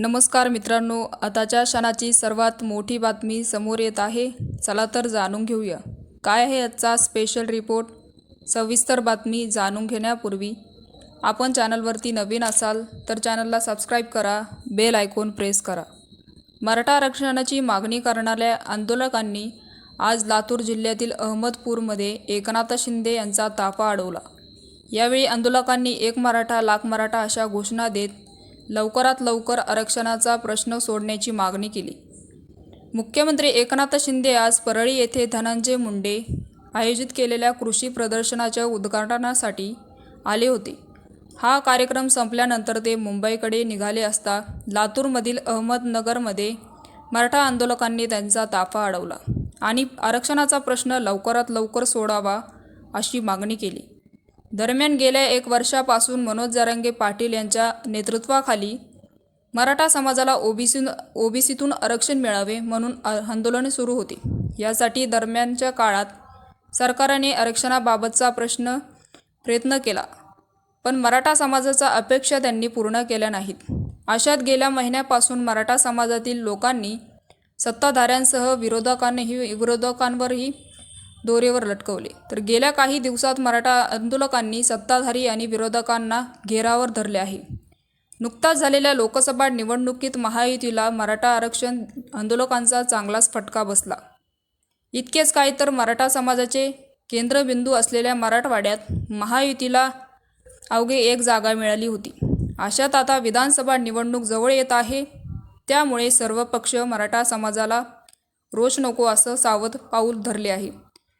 नमस्कार मित्रांनो आताच्या क्षणाची सर्वात मोठी बातमी समोर येत आहे. चला तर जाणून घेऊया. काय आहे आजचा स्पेशल रिपोर्ट सविस्तर बातमी जाणून घेण्यापूर्वी आपण चॅनलवरती नवीन असाल तर चॅनलला सबस्क्राईब करा बेल आयकॉन प्रेस करा. मराठा आरक्षणाची मागणी करणाऱ्या आंदोलकांनी आज लातूर जिल्ह्यातील अहमदपूरमध्ये एकनाथ शिंदे यांचा ताफा अडवला. यावेळी आंदोलकांनी एक मराठा लाख मराठा अशा घोषणा देत लवकरात लवकर आरक्षणाचा प्रश्न सोडण्याची मागणी केली. मुख्यमंत्री एकनाथ शिंदे आज परळी येथे धनंजय मुंडे आयोजित केलेल्या कृषी प्रदर्शनाच्या उद्घाटनासाठी आले होते. हा कार्यक्रम संपल्यानंतर ते मुंबईकडे निघाले असता लातूरमधील अहमदनगरमध्ये मराठा आंदोलकांनी त्यांचा ताफा अडवला आणि आरक्षणाचा प्रश्न लवकरात लवकर सोडावा अशी मागणी केली. दरम्यान गेल्या एक वर्षापासून मनोज जारंगे पाटील यांच्या नेतृत्वाखाली मराठा समाजाला ओबीसी ओबीसीतून आरक्षण मिळावे म्हणून आंदोलन सुरू होते. यासाठी दरम्यानच्या काळात सरकारने आरक्षणाबाबतचा प्रश्न प्रयत्न केला. पण मराठा समाजाचा अपेक्षा त्यांनी पूर्ण केल्या नाहीत. अशात गेल्या महिन्यापासून मराठा समाजातील लोकांनी सत्ताधाऱ्यांसह विरोधकांनीही विरोधकांवरही दोरेवर लटकवले. तर गेल्या काही दिवसात मराठा आंदोलकांनी सत्ताधारी आणि विरोधकांना घेरावर धरले आहे. नुकताच झालेल्या लोकसभा निवडणुकीत महायुतीला मराठा आरक्षण आंदोलकांचा चांगलाच फटका बसला. इतकेच काय तर मराठा समाजाचे केंद्रबिंदू असलेल्या मराठवाड्यात महायुतीला अवघे एक जागा मिळाली होती. अशात आता विधानसभा निवडणूक जवळ येत आहे. त्यामुळे सर्व पक्ष मराठा समाजाला रोष नको असं सावध पाऊल धरले आहे.